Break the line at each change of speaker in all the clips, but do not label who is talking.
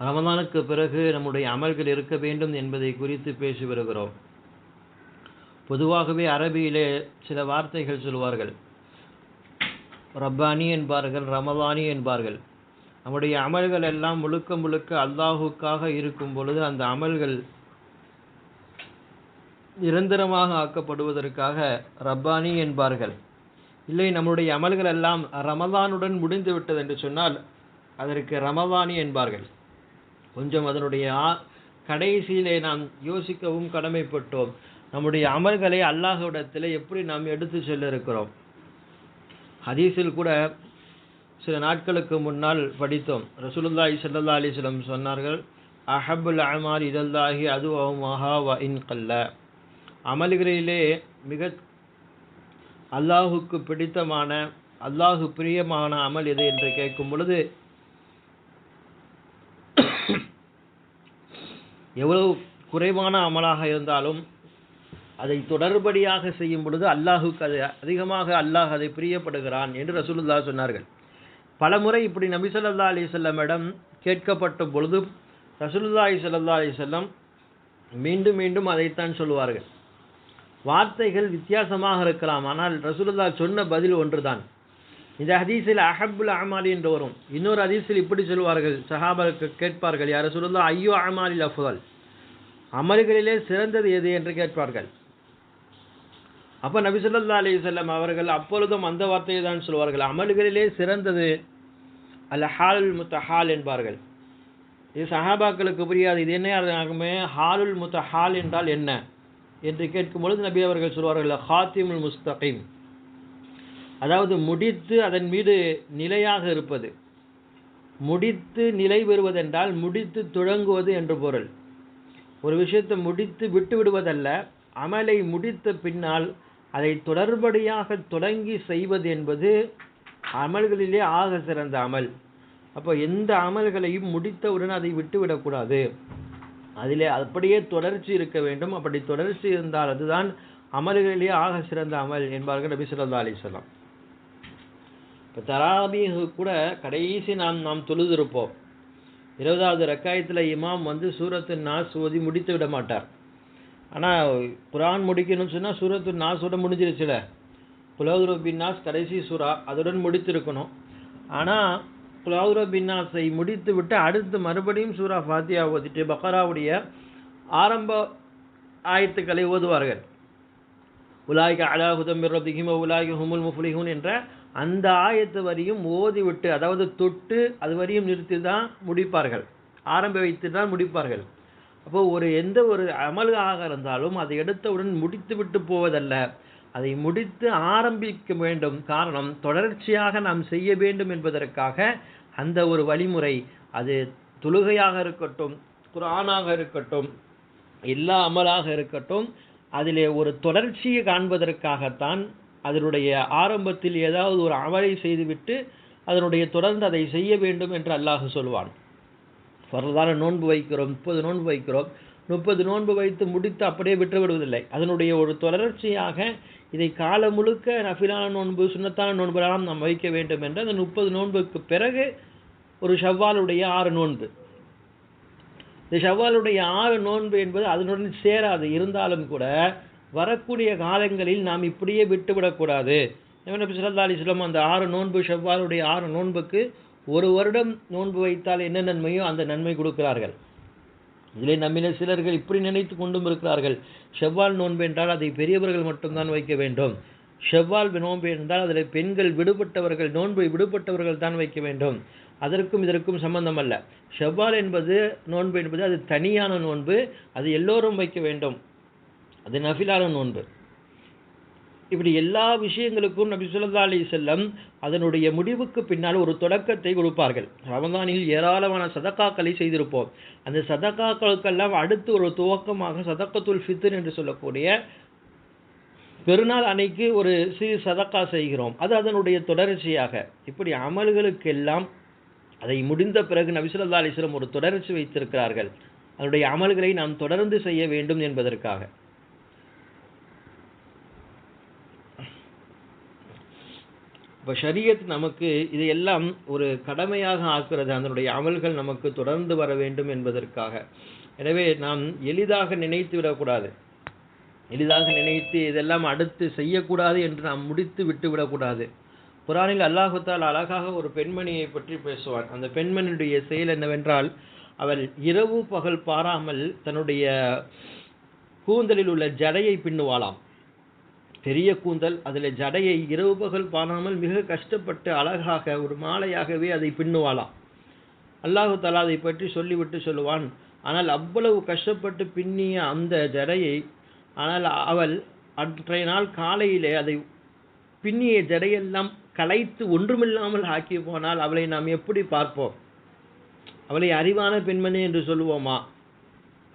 ரமதானுக்கு பிறகு நம்முடைய அமல்கள் இருக்க வேண்டும் என்பதை குறித்து பேசி வருகிறோம். பொதுவாகவே அரபியிலே சில வார்த்தைகள் சொல்வார்கள். ரப்பானி என்பார்கள் ரமதானி என்பார்கள். நம்முடைய அமல்கள் எல்லாம் முழுக்க முழுக்க அல்லாஹுக்காக இருக்கும் பொழுது அந்த அமல்கள் நிரந்தரமாக ஆக்கப்படுவதற்காக ரப்பானி என்பார்கள். இல்லை நம்முடைய அமல்கள் எல்லாம் ரமதானுடன் முடிந்துவிட்டது என்று சொன்னால் அதற்கு ரமதானி என்பார்கள். கொஞ்சம் அதனுடைய கடைசியிலே நாம் யோசிக்கவும் கடமைப்பட்டோம். நம்முடைய அமல்களை அல்லாஹவிடத்தில் எப்படி நாம் எடுத்து செல்ல இருக்கிறோம் ஹதீஸில் கூட சில நாட்களுக்கு முன்னால் படித்தோம். ரசூலுல்லாய் சல்லா அலிஸ்லம் சொன்னார்கள் அஹபுல் அமால் இதல்லாஹி அதுவும் வ கல்ல. அமல்களிலே மிக அல்லாஹுக்கு பிடித்தமான அல்லாஹு பிரியமான அமல் எது என்று கேட்கும் பொழுது எவ்வளவு குறைவான அமலாக இருந்தாலும் அதை தொடர்படியாக செய்யும் பொழுது அல்லாஹுக்கு அது அதிகமாக அல்லாஹ் அதை பிரியப்படுகிறான் என்று ரசூலுல்லா சொன்னார்கள். பலமுறை இப்படி நபி சொல்லல்லா அலைஹி வஸல்லமிடம் கேட்கப்பட்ட பொழுது ரசூலுல்லாஹி சொல்லல்லா அலைஹி செல்லம் மீண்டும் மீண்டும் அதைத்தான் சொல்லுவார்கள். வார்த்தைகள் வித்தியாசமாக இருக்கலாம் ஆனால் ரசூலுல்லா சொன்ன பதில் ஒன்றுதான். இந்த ஹதீஸில் அஹபுல் அமாலி என்று வரும். இன்னொரு ஹதீஸில் இப்படி சொல்வார்கள். சஹாபாக்கு கேட்பார்கள் யார் ரசூலுல்லாஹ் ஐயோ அமாலில் அஃபுதல். அமல்களிலே சிறந்தது எது என்று கேட்பார்கள். அப்போ நபி ஸல்லல்லாஹு அலி சொல்லம் அவர்கள் அப்பொழுதும் அந்த வார்த்தையை தான் சொல்வார்கள். அமல்களிலே சிறந்தது அல்ல ஹாலுல் முத்த ஹால் என்பார்கள். இது சஹாபாக்களுக்கு புரியாது. இது என்ன ஆகுமே ஹாலுல் முத்த ஹால் என்றால் என்ன? என்று கேட்கும் பொழுது நபி அவர்கள் சொல்வார்கள் ஹாத்திமுல் முஸ்தகிம். அதாவது முடித்து அதன் மீது நிலையாக இருப்பது. முடித்து நிலை பெறுவதென்றால் முடித்து தொடங்குவது என்று பொருள். ஒரு விஷயத்தை முடித்து விட்டு விடுவதல்ல அமலை முடித்த பின்னால் அதை தொடர்படியாக தொடங்கி செய்வது என்பது அமல்களிலே ஆக சிறந்த அமல். அப்போ எந்த அமல்களையும் முடித்தவுடன் அதை விட்டுவிடக்கூடாது அதிலே அப்படியே தொடர்ச்சி இருக்க வேண்டும். அப்படி தொடர்ச்சி இருந்தால் அதுதான் அமல்களிலே ஆக சிறந்த அமல் என்பார்கள் நபி சொல்லா அலைஹி இப்போ தராபீஹு கூட கடைசி நாம் நாம் தொழுதிருப்போம். இருபதாவது ரக்காயத்தில் இமாம் வந்து சூரத்து நாஸ் ஓதி முடித்து விட மாட்டார். ஆனால் குரான் முடிக்கணும்னு சொன்னால் சூரத்து நாஸோட முடிஞ்சிருச்சுல. குலௌதுர பின்னாஸ் கடைசி சூரா அதுடன் முடித்திருக்கணும். ஆனால் குலௌதுர நாஸை முடித்து விட்டு அடுத்து மறுபடியும் சூரா ஃபாத்தியா ஓதிட்டு பக்கராவுடைய ஆரம்ப ஆயத்துக்களை ஓதுவார்கள். உலாய்க அலாஹுதம் ரபிஹிம உலாய்க ஹுமுல் முஃப்லிஹூன் என்ற அந்த ஆயத்து வரையும் ஓதிவிட்டு அதாவது தொட்டு அது வரையும் நிறுத்தி தான் முடிப்பார்கள். ஆரம்ப வைத்து தான் முடிப்பார்கள். அப்போது ஒரு எந்த ஒரு அமலாக இருந்தாலும் அதை எடுத்தவுடன் முடித்து விட்டு போவதல்ல. அதை முடித்து ஆரம்பிக்க வேண்டும். காரணம் தொடர்ச்சியாக நாம் செய்ய வேண்டும் என்பதற்காக அந்த ஒரு வழிமுறை. அது தொழுகையாக இருக்கட்டும் குரானாக இருக்கட்டும் எல்லா அமலாக இருக்கட்டும் அதிலே ஒரு தொடர்ச்சியை காண்பதற்காகத்தான் அதனுடைய ஆரம்பத்தில் ஏதாவது ஒரு அமலை செய்துவிட்டு அதனுடைய தொடர்ந்து அதை செய்ய வேண்டும் என்று அல்லாஹ் சொல்வான். ஃபர்தான நோன்பு வைக்கிறோம் முப்பது நோன்பு வைக்கிறோம். முப்பது நோன்பு வைத்து முடித்து அப்படியே விட்டு விடுவதில்லை. அதனுடைய ஒரு தொடர்ச்சியாக இதை காலம் முழுக்க நஃபிலான நோன்பு சுன்னத்தான நோன்புலாம் நாம் வைக்க வேண்டும் என்று அந்த முப்பது நோன்புக்கு பிறகு ஒரு ஷவ்வாலுடைய ஆறு நோன்பு. இந்த ஷவ்வாலுடைய ஆறு நோன்பு என்பது அதனுடன் சேராது. இருந்தாலும் கூட வரக்கூடிய காலங்களில் நாம் இப்படியே விட்டுவிடக்கூடாது. நபி ஸல்லல்லாஹு அலைஹி அந்த ஆறு நோன்பு செவ்வாருடைய ஆறு நோன்புக்கு ஒரு வருடம் நோன்பு வைத்தால் என்ன நன்மையோ அந்த நன்மை கொடுக்கிறார்கள். இதிலே நம்மிலே சிலர்கள் இப்படி நினைத்து கொண்டும் இருக்கிறார்கள். செவ்வால் நோன்பு என்றால் அதை பெரியவர்கள் மட்டும்தான் வைக்க வேண்டும். செவ்வால் நோன்பு என்றால் அதில் பெண்கள் விடுபட்டவர்கள் நோன்பை விடுபட்டவர்கள் தான் வைக்க வேண்டும். அதற்கும் இதற்கும் சம்பந்தம் அல்ல செவ்வால் என்பது நோன்பு என்பது அது தனியான நோன்பு அது எல்லோரும் வைக்க வேண்டும். அது நஃபிலான நோன்பு இப்படி எல்லா விஷயங்களுக்கும் நபி ஸல்லல்லாஹு அலி செல்லம் அதனுடைய முடிவுக்கு பின்னால் ஒரு தொடக்கத்தை கொடுப்பார்கள். ரமதானில் ஏராளமான சதக்காக்களை செய்திருப்போம். அந்த சதக்காக்களுக்கெல்லாம் அடுத்து ஒரு துவக்கமாக சதக்கத்துல் ஃபித்ர் என்று சொல்லக்கூடிய பெருநாள் அன்னைக்கு ஒரு சிறு சதக்கா செய்கிறோம். அது அதனுடைய தொடர்ச்சியாக. இப்படி அமல்களுக்கெல்லாம் அதை முடிந்த பிறகு நபிசுல்லா அலிஸ்லம் ஒரு தொடர்ச்சி வைத்திருக்கிறார்கள். அதனுடைய அமல்களை நாம் தொடர்ந்து செய்ய வேண்டும் என்பதற்காக. இப்போ ஷரியத் நமக்கு இதையெல்லாம் ஒரு கடமையாக ஆக்குறது அதனுடைய அமல்கள் நமக்கு தொடர்ந்து வர வேண்டும் என்பதற்காக. எனவே நாம் எளிதாக நினைத்து விடக்கூடாது. எளிதாக நினைத்து இதெல்லாம் அடுத்து செய்யக்கூடாது என்று நாம் முடித்து விட்டு விடக்கூடாது. குரானில் அல்லாஹுத்தால் அழகாக ஒரு பெண்மணியை பற்றி பேசுவான். அந்த பெண்மணியுடைய செயல் என்னவென்றால் அவள் இரவு பகல் பாராமல் தன்னுடைய கூந்தலில் உள்ள ஜடையை பின்னுவாளாம். பெரிய கூந்தல் அதில் ஜடையை இரவு பகல் பாராமல் மிக கஷ்டப்பட்டு அழகாக ஒரு மாலையாகவே அதை பின்னுவாளாம். அல்லாஹு தலா அதை பற்றி சொல்லிவிட்டு சொல்லுவான் ஆனால் அவ்வளவு கஷ்டப்பட்டு பின்னிய அந்த ஜடையை ஆனால் அவள் அன்றைய நாள் காலையிலே அதை பின்னிய ஜடையெல்லாம் கலைத்து ஒன்றுமில்லாமல் ஆக்கி போனால் அவளை நாம் எப்படி பார்ப்போம்? அவளை அறிவான பெண்மணி என்று சொல்லுவோமா?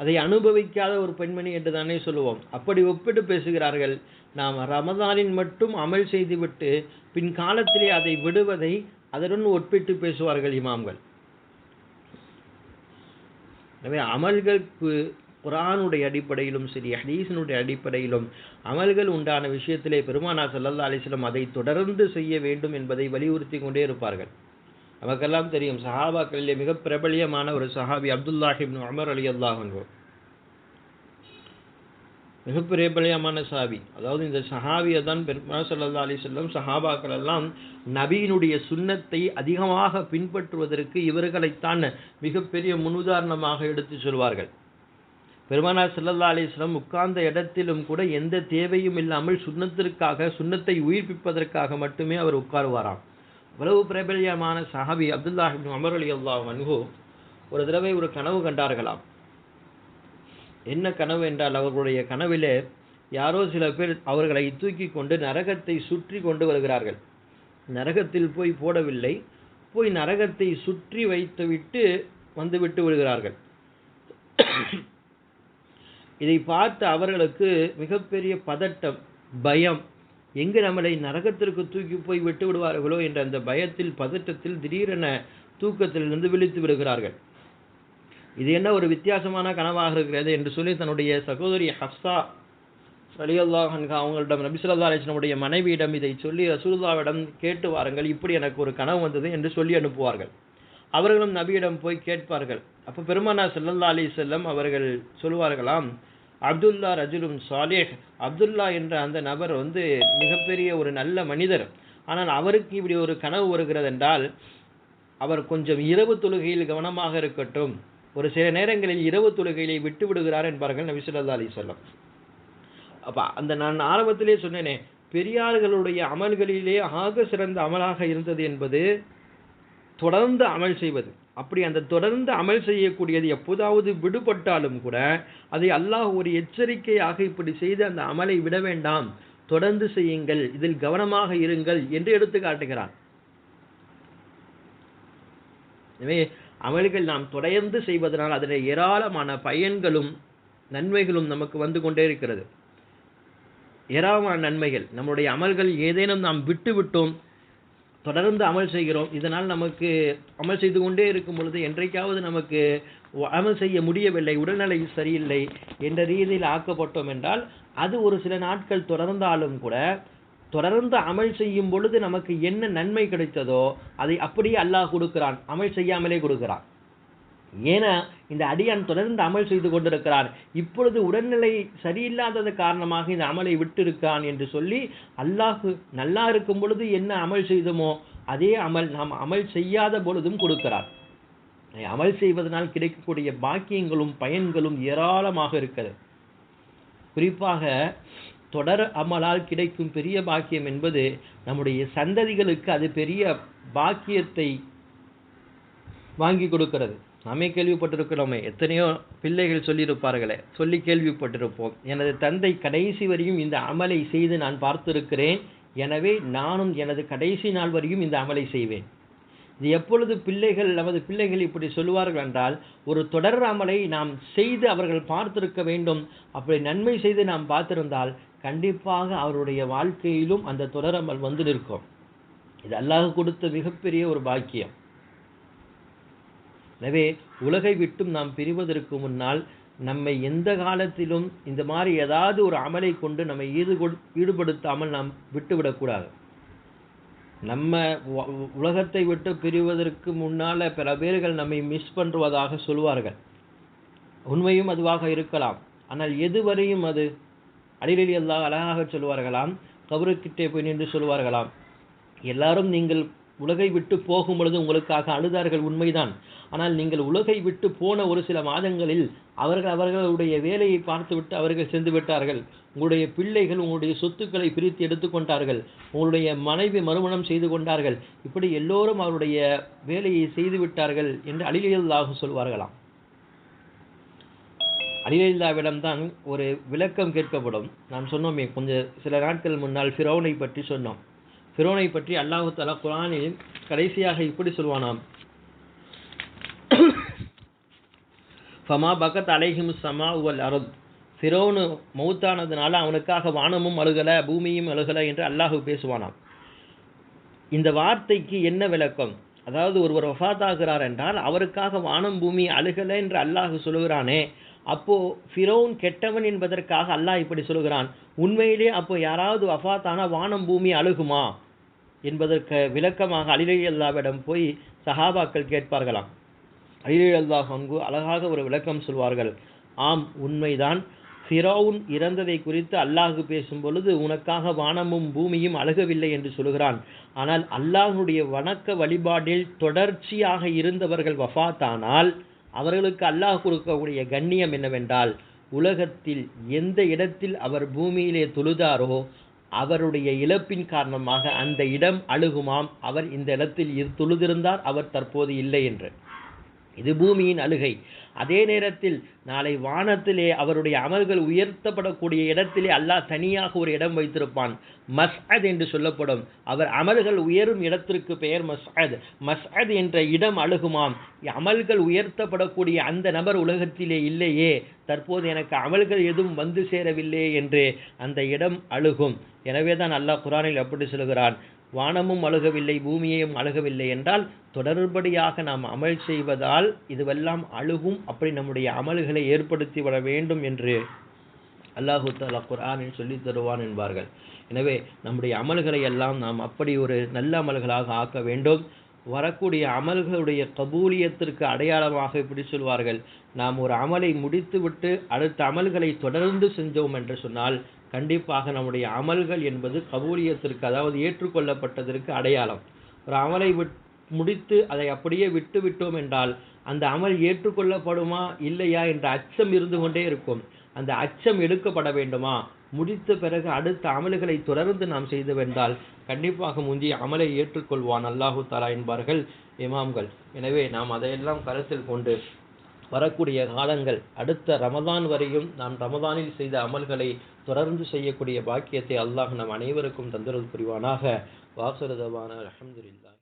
அதை அனுபவிக்காத ஒரு பெண்மணி என்று தானே சொல்லுவோம். அப்படி ஒப்பிட்டு பேசுகிறார்கள். நாம் ரமதானின் மட்டும் அமல் செய்துவிட்டு பின் காலத்திலே அதை விடுவதை அதனுடன் ஒப்பிட்டு பேசுவார்கள் இமாம்கள். எனவே அமல்களுக்கு குரானுடைய அடிப்படையிலும் சரி ஹதீஸினுடைய அடிப்படையிலும் அமல்கள் உண்டான விஷயத்திலே பெருமானா சல்லல்லா அலிஸ்லம் அதை தொடர்ந்து செய்ய வேண்டும் என்பதை வலியுறுத்தி கொண்டே இருப்பார்கள். நமக்கெல்லாம் தெரியும் சஹாபாக்களிலே மிக பிரபலியமான ஒரு சஹாபி அப்துல்லாஹிப்னு அமர் அலி அல்லாஹன்வோ மிக பிரபலியமான சஹாபி. அதாவது இந்த சஹாபியை தான் பெருமா சல்லா அலி சொல்லம் சஹாபாக்கள் எல்லாம் நபியினுடைய சுண்ணத்தை அதிகமாக பின்பற்றுவதற்கு இவர்களைத்தான் மிகப்பெரிய முன்னுதாரணமாக எடுத்து சொல்வார்கள். பெருமானார் சல்லல்லா அலிஸ்லம் உட்கார்ந்த இடத்திலும் கூட எந்த தேவையும் இல்லாமல் சுண்ணத்திற்காக சுண்ணத்தை உயிர்ப்பிப்பதற்காக மட்டுமே அவர் உட்காருவாராம். இவ்வளவு பிரபல்யமான சஹாபி அப்துல்லாஹிபின் அமர் அலி அல்லாஹ் அன்ஹு ஒரு தடவை ஒரு கனவு கண்டார்களாம். என்ன கனவு என்றால் அவர்களுடைய கனவிலே யாரோ சில பேர் அவர்களை தூக்கி கொண்டு நரகத்தை சுற்றி கொண்டு வருகிறார்கள். நரகத்தில் போய் போடவில்லை போய் நரகத்தை சுற்றி வைத்துவிட்டு வந்துவிட்டு விடுகிறார்கள். இதை பார்த்து அவர்களுக்கு மிகப்பெரிய பதட்டம் பயம் எங்கு நம்மளை நரகத்திற்கு தூக்கி போய் விட்டு விடுவார்களோ என்ற அந்த பயத்தில் பதட்டத்தில் திடீரென தூக்கத்திலிருந்து விழித்து விடுகிறார்கள். இது என்ன ஒரு வித்தியாசமான கனவாக இருக்கிறது என்று சொல்லி தன்னுடைய சகோதரி ஹப்சா அலியல்லாஹ் அவங்களிடம் நபிசுல்லா அலிஸ்லமுடைய மனைவியிடம் இதை சொல்லி ரசூல்லாவிடம் கேட்டு வாருங்கள் இப்படி எனக்கு ஒரு கனவு வந்தது என்று சொல்லி அனுப்புவார்கள். அவர்களும் நபியிடம் போய் கேட்பார்கள். அப்போ பெருமானா செல்லல்லா அலி செல்லம் அவர்கள் சொல்லுவார்களாம் அப்துல்லா ரஜுலும் சாலேஹ் அப்துல்லா என்ற அந்த நபர் வந்து மிகப்பெரிய ஒரு நல்ல மனிதர். ஆனால் அவருக்கு இப்படி ஒரு கனவு வருகிறது என்றால் அவர் கொஞ்சம் இரவு தொழுகையில் கவனமாக இருக்கட்டும். ஒரு சில நேரங்களில் இரவு தொழுகையை விட்டு விடுகிறார் என்பார்கள் நபிசுல்லா அலி சொல்லம் அப்போ அந்த நான் ஆரம்பத்திலே சொன்னேனே பெரியார்களுடைய அமல்களிலே ஆக சிறந்த அமலாக இருந்தது என்பது தொடர்ந்து அமல் செய்வது. அப்படி அந்த தொடர்ந்து அமல் செய்யக்கூடியது எப்போதாவது விடுபட்டாலும் கூட அதை அல்லாஹ் ஒரு எச்சரிக்கையாக இப்படி செய்து அந்த அமலை விட வேண்டாம். தொடர்ந்து செய்யுங்கள். இதில் கவனமாக இருங்கள் என்று எடுத்து காட்டுகிறான். எனவே அமல்கள் நாம் தொடர்ந்து செய்வதனால் அதில் ஏராளமான பயன்களும் நன்மைகளும் நமக்கு வந்து கொண்டே இருக்கிறது. ஏராளமான நன்மைகள். நம்முடைய அமல்கள் ஏதேனும் நாம் விட்டு விட்டோம் தொடர்ந்து அமல் செய்கிறோம். இதனால் நமக்கு அமல் செய்து கொண்டே இருக்கும் பொழுது என்றைக்காவது நமக்கு அமல் செய்ய முடியவில்லை உடல்நிலை சரியில்லை என்ற ரீதியில் ஆக்கப்பட்டோம் என்றால் அது ஒரு சில நாட்கள் தொடர்ந்தாலும் கூட தொடர்ந்து அமல் செய்யும் பொழுது நமக்கு என்ன நன்மை கிடைத்ததோ அதை அப்படியே அல்லாஹ் கொடுக்கிறான். அமல் செய்யாமலே கொடுக்கிறான். ஏன்னா இந்த அடியான் தொடர்ந்து அமல் செய்து கொண்டிருக்கிறார் இப்பொழுது உடல்நிலை சரியில்லாதது காரணமாக இந்த அமலை விட்டிருக்கான் என்று சொல்லி அல்லாஹு நல்லா இருக்கும் பொழுது என்ன அமல் செய்தோமோ அதே அமல் நாம் அமல் செய்யாத பொழுதும் கொடுக்கிறார் அமல் செய்வதனால் கிடைக்கக்கூடிய பாக்கியங்களும் பயன்களும் ஏராளமாக இருக்கிறது. குறிப்பாக தொடர் அமலால் கிடைக்கும் பெரிய பாக்கியம் என்பது நம்முடைய சந்ததிகளுக்கு அது பெரிய பாக்கியத்தை வாங்கி கொடுக்கிறது. நாமே கேள்விப்பட்டிருக்கிறோமே எத்தனையோ பிள்ளைகள் சொல்லியிருப்பார்களே சொல்லி கேள்விப்பட்டிருப்போம். எனது தந்தை கடைசி வரையும் இந்த அமலை செய்து நான் பார்த்திருக்கிறேன். எனவே நானும் எனது கடைசி நாள் வரையும் இந்த அமலை செய்வேன். இது எப்பொழுது பிள்ளைகள் நமது பிள்ளைகள் இப்படி சொல்லுவார்கள் என்றால் ஒரு தொடர் அமலை நாம் செய்து அவர்கள் பார்த்திருக்க வேண்டும். அப்படி நன்மை செய்து நாம் பார்த்திருந்தால் கண்டிப்பாக அவருடைய வாழ்க்கையிலும் அந்த தொடரமல் வந்து நிற்கும். இது அல்லாஹ் கொடுத்த மிகப்பெரிய ஒரு பாக்கியம். எனவே உலகை விட்டும் நாம் பிரிவதற்கு முன்னால் நம்மை எந்த காலத்திலும் இந்த மாதிரி ஏதாவது ஒரு அமலை கொண்டு நம்மை ஈடு ஈடுபடுத்தாமல் நாம் விட்டுவிடக்கூடாது நம்ம உலகத்தை விட்டு பிரிவதற்கு முன்னால் பல பேர்கள் நம்மை மிஸ் பண்ணுவதாக சொல்வார்கள். உண்மையும் அதுவாக இருக்கலாம். ஆனால் எதுவரையும் அது அடிரடி எல்லாம் அழகாக சொல்வார்களாம் கபருக்கிட்டே போய் நின்று சொல்வார்களாம். எல்லாரும் நீங்கள் உலகை விட்டு போகும் பொழுது உங்களுக்காக அழுதார்கள் உண்மைதான். ஆனால் நீங்கள் உலகை விட்டு போன ஒரு சில மாதங்களில் அவர்கள் அவர்களுடைய வேலையை பார்த்துவிட்டு அவர்கள் சென்று விட்டார்கள். உங்களுடைய பிள்ளைகள் உங்களுடைய சொத்துக்களை பிரித்து எடுத்துக்கொண்டார்கள் உங்களுடைய மனைவி மறுமணம் செய்து கொண்டார்கள். இப்படி எல்லோரும் அவருடைய வேலையை செய்து விட்டார்கள் என்று அழிலாக சொல்வார்களாம். அலிலாவிடம்தான் ஒரு விளக்கம் கேட்கப்படும். நாம் சொன்னோமே கொஞ்சம் சில நாட்கள் முன்னால் ஃபிரௌனை பற்றி சொன்னோம். ஃபிரோனை பற்றி அல்லாஹு தலா குரானில் கடைசியாக இப்படி சொல்வானாம். ஃபமா பகத் அலைஹிம் சமா உவல் அருத். சிரோனு மௌத்தானதுனால அவனுக்காக வானமும் அழுகல பூமியும் அழுகல என்று அல்லாஹு பேசுவானாம். இந்த வார்த்தைக்கு என்ன விளக்கம்? அதாவது ஒருவர் வஃத்தாகிறார் என்றால் அவருக்காக வானம் பூமி அழுகலை என்று அல்லாஹு சொல்லுகிறானே அப்போ ஃபிரோன் கெட்டவன் என்பதற்காக அல்லாஹ் இப்படி சொல்லுகிறான். உண்மையிலே அப்போ யாராவது வஃபாத்தானா வானம் பூமி அழுகுமா? என்பதற்கு விளக்கமாக அலிலை அல்லாவிடம் போய் சஹாபாக்கள் கேட்பார்களாம். அலிலை அங்கு அழகாக ஒரு விளக்கம் சொல்வார்கள். ஆம் உண்மைதான். ஃபிரௌன் இறந்ததை குறித்து அல்லாஹு பேசும் பொழுது உனக்காக வானமும் பூமியும் அழகவில்லை என்று சொல்கிறான் ஆனால் அல்லாஹுடைய வணக்க வழிபாட்டில் தொடர்ச்சியாக இருந்தவர்கள் வஃபாத்தானால் அவர்களுக்கு அல்லாஹ் கொடுக்கக்கூடிய கண்ணியம் என்னவென்றால் உலகத்தில் எந்த இடத்தில் அவர் பூமியிலே தொழுதாரோ அவருடைய இழப்பின் காரணமாக அந்த இடம் அழுகுமாம். அவர் இந்த இடத்தில் இரு- தொழுதிருந்தார் அவர் தற்போது இல்லை என்று. இது பூமியின் அழுகை. அதே நேரத்தில் நாளை வானத்திலே அவருடைய அமல்கள் உயர்த்தப்படக்கூடிய இடத்திலே அல்லாஹ் தனியாக ஒரு இடம் வைத்திருப்பான். மஸ்அத் என்று சொல்லப்படும். அவர் அமல்கள் உயரும் இடத்திற்கு பெயர் மஸ்அத். மஸ்அத் என்ற இடம் அழுகுமாம். அமல்கள் உயர்த்தப்படக்கூடிய அந்த நபர் உலகத்திலே இல்லையே. தற்போது எனக்கு அமல்கள் எதுவும் வந்து சேரவில்லை என்று அந்த இடம் அழுகும். எனவே தான் அல்லாஹ் குரானில் அப்படி சொல்கிறான். வானமும் அழுகவில்லை பூமியையும் அழுகவில்லை என்றால் தொடர்படியாக நாம் அமல் செய்வதால் இதுவெல்லாம் அழுகும். அப்படி நம்முடைய அமல்களை ஏற்படுத்தி விட வேண்டும் என்று அல்லாஹு தாலா குரானில் சொல்லித் தருவான் என்பார்கள். எனவே நம்முடைய அமல்களை எல்லாம் நாம் அப்படி ஒரு நல்ல அமல்களாக ஆக்க வேண்டும். வரக்கூடிய அமல்களுடைய கபூலியத்திற்கு அடையாளமாக இப்படி சொல்வார்கள். நாம் ஒரு அமலை முடித்துவிட்டு அடுத்த அமல்களை தொடர்ந்து செஞ்சோம் என்று சொன்னால் கண்டிப்பாக நம்முடைய அமல்கள் என்பது கபூலியத்திற்கு அதாவது ஏற்றுக்கொள்ளப்பட்டதற்கு அடையாளம். ஒரு அமலை விட் முடித்து அதை அப்படியே விட்டு விட்டோம் என்றால் அந்த அமல் ஏற்றுக்கொள்ளப்படுமா இல்லையா என்ற அச்சம் இருந்து கொண்டே இருக்கும். அந்த அச்சம் எடுக்கப்பட வேண்டுமா? முடித்த பிறகு அடுத்த அமல்களை தொடர்ந்து நாம் செய்தவென்றால் கண்டிப்பாக முந்தைய அமலை ஏற்றுக்கொள்வான் அல்லாஹு தாலா என்பார்கள் இமாம்கள். எனவே நாம் அதையெல்லாம் கருத்தில் கொண்டு வரக்கூடிய காலங்கள் அடுத்த ரமதான் வரையும் நாம் ரமதானில் செய்த அமல்களை தொடர்ந்து செய்யக்கூடிய பாக்கியத்தை அல்லாஹ் நம் அனைவருக்கும் தந்தருள் புரிவானாக. வாசரதவான அல்ஹம்துலில்லாஹ்.